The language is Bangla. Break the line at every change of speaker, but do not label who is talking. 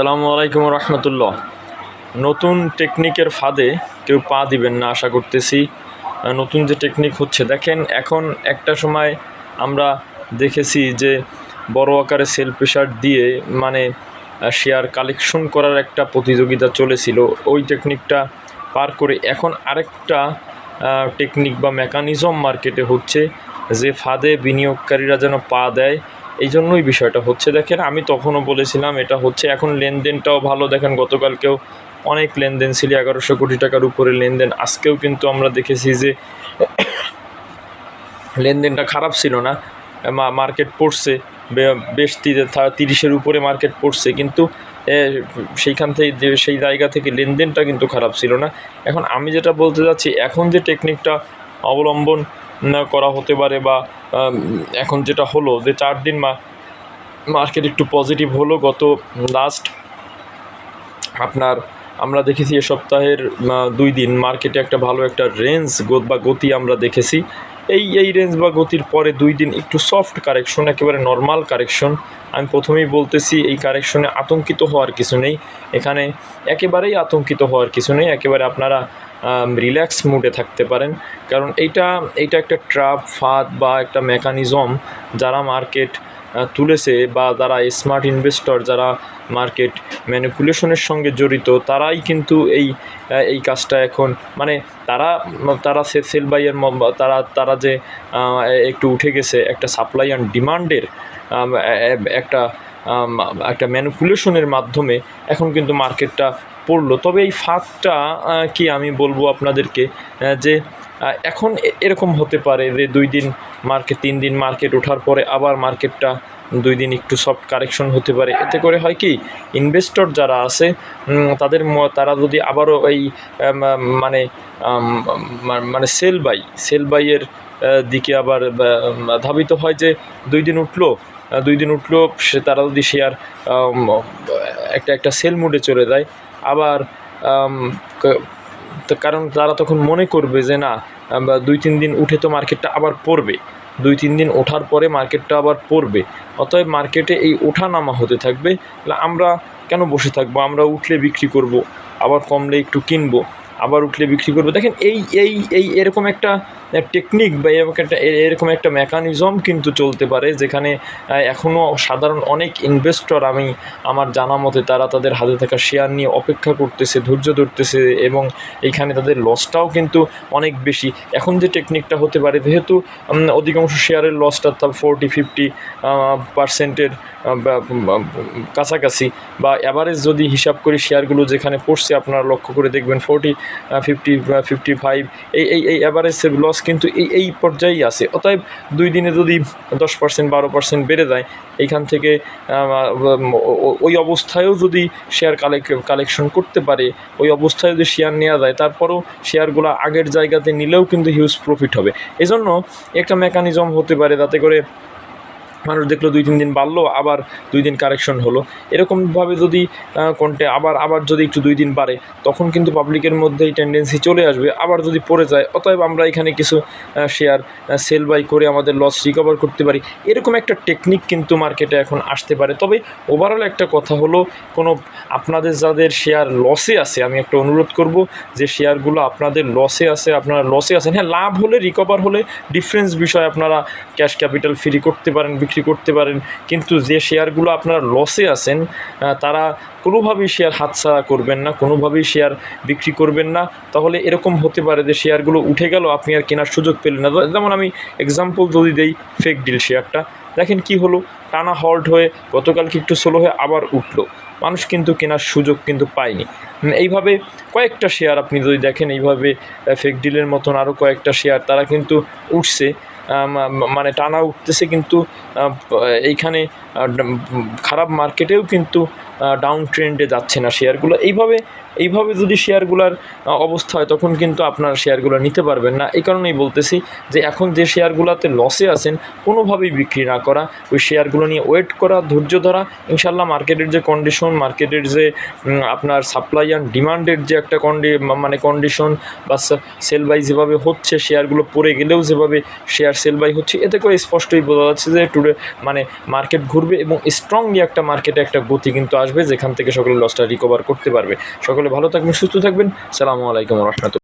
আসসালামু আলাইকুম রহমতুল্লাহ। নতুন টেকনিকের ফাঁদে কেউ পা দিবেন না, আশা করতেছি। নতুন যে টেকনিক হচ্ছে, দেখেন এখন একটা সময় আমরা দেখেছি যে বড় আকারে সেল প্রেশার দিয়ে মানে শেয়ার কালেকশন করার একটা প্রতিযোগিতা চলেছিল। ওই টেকনিকটা পার করে এখন আরেকটা টেকনিক বা মেকানিজম মার্কেটে হচ্ছে যে ফাঁদে বিনিয়োগকারীরা যেন পা দেয়। এই জন্যই বিষয়টা হচ্ছে, দেখেন আমি তখনও বলেছিলাম এটা হচ্ছে, এখন লেনদেনটাও ভালো, দেখেন গতকালকেও অনেক লেনদেন ছিল, এগারোশো কোটি টাকার উপরে লেনদেন, আজকেও কিন্তু আমরা দেখেছি যে লেনদেনটা খারাপ ছিল না মার্কেট পড়ছে বেশ তিরিশের উপরে মার্কেট পড়ছে, কিন্তু সেইখান থেকে সেই জায়গা থেকে লেনদেনটা কিন্তু খারাপ ছিল না। এখন আমি যেটা বলতে যাচ্ছি, এখন যে টেকনিকটা অবলম্বন করা হতে পারে বা এখন যেটা হলো যে চার দিন মা মার্কেট একটু পজিটিভ হলো গত লাস্ট আপনার আমরা দেখেছি এ সপ্তাহের দুই দিন মার্কেটে একটা ভালো একটা রেঞ্জ বা গতি আমরা দেখেছি। এই এই রেঞ্জ বা গতির পরে দুই দিন একটু সফট কারেকশন একেবারে নর্মাল কারেকশন আমি প্রথমেই বলতেছি এই কারেকশনে আতঙ্কিত হওয়ার কিছু নেই। এখানে একেবারেই আতঙ্কিত হওয়ার কিছু নেই। একেবারে আপনারা রিল্যাক্স মুডে থাকতে পারেন। কারণ এইটা এইটা একটা ট্রাপ ফাঁদ বা একটা মেকানিজম যারা মার্কেট তুলেছে বা যারা স্মার্ট ইনভেস্টর যারা মার্কেট ম্যানিপুলেশনের সঙ্গে জড়িত, তারাই কিন্তু এই এই কাজটা এখন মানে তারা তারা সে সেল বাইয়ের তারা তারা যে একটু উঠে গেছে একটা সাপ্লাই অ্যান্ড ডিমান্ডের একটা একটা ম্যানিপুলেশনের মাধ্যমে এখন কিন্তু মার্কেটটা পড়ল। তবে এই ফাঁকটা কি আমি বলব আপনাদেরকে যে এখন এরকম হতে পারে যে, দুই দিন মার্কেট তিন দিন মার্কেট ওঠার পরে আবার মার্কেটটা দুই দিন একটু সফট কারেকশন হতে পারে। এতে করে হয় কি ইনভেস্টর যারা আছে তাদের তারা যদি আবারও এই মানে মানে সেল বাই সেল বাইয়ের দিকে আবার ধাবিত হয় যে, দুই দিন উঠল দুই দিন উঠল, সে তারা যদি শেয়ার একটা একটা সেল মুডে চলে যায়। আবার কারণ তারা তখন মনে করবে যে না দুই, তিন দিন উঠে তো মার্কেটটা আবার পড়বে। দুই, তিন দিন ওঠার পরে মার্কেটটা আবার পড়বে। অতএব মার্কেটে এই ওঠা নামা হতে থাকবে। আমরা কেন বসে থাকব? আমরা উঠলে বিক্রি করব, আবার কমলে একটু কিনবো, আবার উঠলে বিক্রি করব। দেখেন এই এই এই এরকম একটা টেকনিক বা এরকম একটা এরকম একটা মেকানিজম কিন্তু চলতে পারে যেখানে এখনও সাধারণ অনেক ইনভেস্টর আমি আমার জানা মতে তারা তাদের হাতে থাকা শেয়ার নিয়ে অপেক্ষা করতেছে, ধৈর্য ধরতেছে এবং এইখানে তাদের লসটাও কিন্তু অনেক বেশি। এখন যে টেকনিকটা হতে পারে, যেহেতু অধিকাংশ শেয়ারের লসটা তার ফোরটি ফিফটি পার্সেন্টের কাছাকাছি বা অ্যাভারেজ যদি হিসাব করি শেয়ারগুলো যেখানে পড়ছে আপনারা লক্ষ্য করে দেখবেন ফোরটি ফিফটি ফিফটি ফাইভ এই এই এই অ্যাভারেজের লস কিন্তু এই এই পর্যায়েই আছে। অতএব দুই দিনে যদি দশ পার্সেন্ট বারো পার্সেন্ট বেড়ে যায়, এইখান থেকে ওই অবস্থায়ও যদি শেয়ার কালেক কালেকশন করতে পারে, ওই অবস্থায় যদি শেয়ার নেওয়া যায়, তারপরও শেয়ারগুলো আগের জায়গাতে নিলেও কিন্তু হিউজ প্রফিট হবে। এজন্য একটা মেকানিজম হতে পারে, তাতে করে মানুষ দেখল দুই, তিন দিন বাড়লো, আবার দুই দিন কারেকশন হলো। এরকমভাবে যদি কোনটে আবার আবার যদি একটু দুই দিন বাড়ে, তখন কিন্তু পাবলিকের মধ্যে এই টেন্ডেন্সি চলে আসবে। আবার যদি পড়ে যায়, অতএব আমরা এখানে কিছু শেয়ার সেল বাই করে আমাদের লস রিকভার করতে পারি। এরকম একটা টেকনিক কিন্তু মার্কেটে এখন আসতে পারে। তবে ওভারঅল একটা কথা হলো, কোনো আপনাদের যাদের শেয়ার লসে আছে, আমি একটা অনুরোধ করব, যে শেয়ারগুলো আপনাদের লসে আছে, আপনারা লসে আছেন। হ্যাঁ লাভ হলে রিকভার হলে ডিফারেন্স বিষয় আপনারা ক্যাশ ক্যাপিটাল ফ্রি করতে পারেন বিক্রি করতে পারেন। কিন্তু যে শেয়ারগুলো আপনারা লসে আছেন তারা কোনোভাবেই শেয়ার হাতছাড়া করবেন না, কোনোভাবেই শেয়ার বিক্রি করবেন না। তাহলে এরকম হতে পারে যে শেয়ারগুলো উঠে গেল, আপনি আর কেনার সুযোগ পেলেন না। যেমন আমি এক্সাম্পল যদি দেই ফেক ডিল শেয়ারটা, দেখেন কি হলো? টানা হল্ট হয়ে গতকালকে একটু স্লো হয়ে আবার উঠল। মানুষ কিন্তু কেনার সুযোগ কিন্তু পায়নি। এইভাবে কয়েকটা শেয়ার আপনি যদি দেখেন, এইভাবে ফেক ডিলের মতন আরও কয়েকটা শেয়ার, তারা কিন্তু উঠছে। মানে টানা উঠতেছে কিন্তু এইখানে খারাপ মার্কেটেও কিন্তু ডাউন ট্রেন্ডে যাচ্ছে না শেয়ারগুলো। এইভাবে এইভাবে যদি শেয়ারগুলোর অবস্থা হয়, তখন কিন্তু আপনার শেয়ারগুলো নিতে পারবেন না। এই কারণেই বলতেছি যে এখন যে শেয়ারগুলোতে লসে আছেন, কোনোভাবেই বিক্রি না করা, ওই শেয়ারগুলো নিয়ে ওয়েট করা, ধৈর্য ধরা ইনশাল্লাহ মার্কেটের যে কন্ডিশন মার্কেটের যে আপনার সাপ্লাই অ্যান্ড ডিমান্ডের যে একটা কন্ডি মানে কন্ডিশন বা সেল বাই যেভাবে হচ্ছে, শেয়ারগুলো পড়ে গেলেও যেভাবে শেয়ার সেল বাই হচ্ছে, এতে করে স্পষ্টই বোঝা যাচ্ছে যে টুডে মানে মার্কেট ঘুরবে এবং স্ট্রংলি একটা মার্কেটে একটা গতি কিন্তু আসবে যেখান থেকে সকলে লসটা রিকভার করতে পারবে। সকলে ভালো থাকবেন, সুস্থ থাকবেন। সালামু আলাইকুম রহমতুল্লাহ।